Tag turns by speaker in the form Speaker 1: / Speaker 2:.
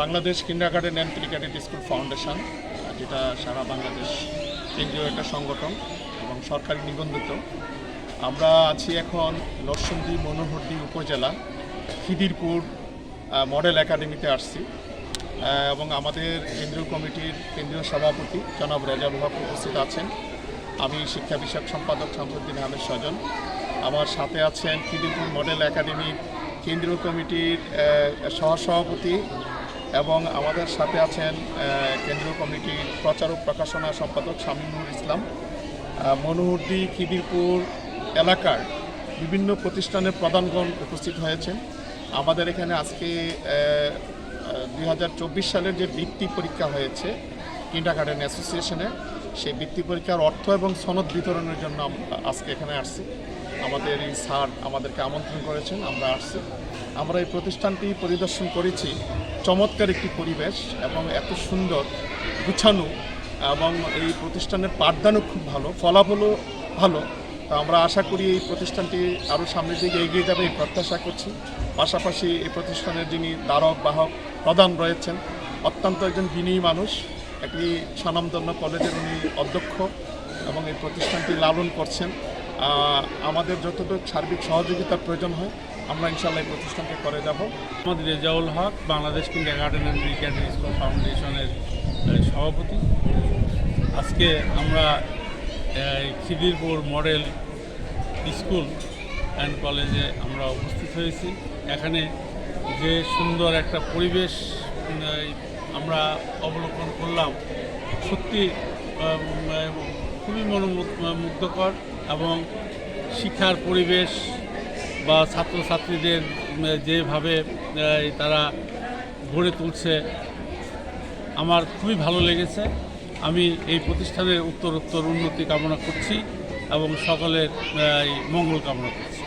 Speaker 1: Bangladesh kindergarten and cricket school foundation যেটা সারা বাংলাদেশ কেন্দ্রীয় একটা সংগঠন এবং সরকারি নিবন্ধিত। আমরা আছি এখন নরসিংদী মনোহরদী উপজেলা, খিদিরপুর মডেল একাডেমিতে আসছি। এবং আমাদের কেন্দ্রীয় কমিটির কেন্দ্রীয় সভাপতি জনাব রেজাল হক উপস্থিত আছেন। আমি শিক্ষা বিষয়ক সম্পাদক শামসুদ্দিন আহমেদ স্বজন। আমার সাথে আছেন খিদিরপুর মডেল একাডেমির কেন্দ্রীয় কমিটির সহসভাপতি এবং আমাদের সাথে আছেন কেন্দ্রীয় কমিটির প্রচার ও প্রকাশনা সম্পাদক শামীমুল ইসলাম। মনোহরদী খিদিরপুর এলাকার বিভিন্ন প্রতিষ্ঠানের প্রধানগণ উপস্থিত হয়েছেন। আমাদের এখানে আজকে দুই হাজার চব্বিশ সালের যে বৃত্তি পরীক্ষা হয়েছে কিন্ডার গার্ডেন অ্যাসোসিয়েশনে, সেই বৃত্তি পরীক্ষার অর্থ এবং সনদ বিতরণের জন্য আজকে এখানে আসছি। আমাদের এই স্যার আমাদেরকে আমন্ত্রণ করেছেন, আমরা আসছি। আমরা এই প্রতিষ্ঠানটি পরিদর্শন করেছি। চমৎকার একটি পরিবেশ এবং এত সুন্দর গুছানো এবং এই প্রতিষ্ঠানের পাঠদানও খুব ভালো, ফলাফলও ভালো। তো আমরা আশা করি এই প্রতিষ্ঠানটি আরও সামনের দিকে এগিয়ে যাবে এই প্রত্যাশা করছি। পাশাপাশি এই প্রতিষ্ঠানের যিনি দ্বারক বাহক প্রধান রয়েছেন, অত্যন্ত একজন বিনয়ী মানুষ। একটি স্বনামধন্য কলেজের উনি অধ্যক্ষ এবং এই প্রতিষ্ঠানটি লালন করছেন। আমাদের যতটুকু সার্বিক সহযোগিতার প্রয়োজন হয় আমরা ইনশাল্লাহ এই প্রতিষ্ঠানকে করে যাব।
Speaker 2: আমাদের Rezaul Haque Bangladesh kindergarten and cricket school ফাউন্ডেশনের সভাপতি। আজকে আমরা খিদিরপুর মডেল স্কুল অ্যান্ড কলেজে আমরা উপস্থিত হয়েছি। এখানে যে সুন্দর একটা পরিবেশ আমরা অবলোকন করলাম, সত্যি খুবই মনোমুগ্ধকর এবং শিক্ষার পরিবেশ বা ছাত্রছাত্রীদের যেভাবে তারা গড়ে তুলছে, আমার খুবই ভালো লেগেছে। আমি এই প্রতিষ্ঠানের উত্তরোত্তর উত্তর উন্নতি কামনা করছি এবং সকলের মঙ্গল কামনা করছি।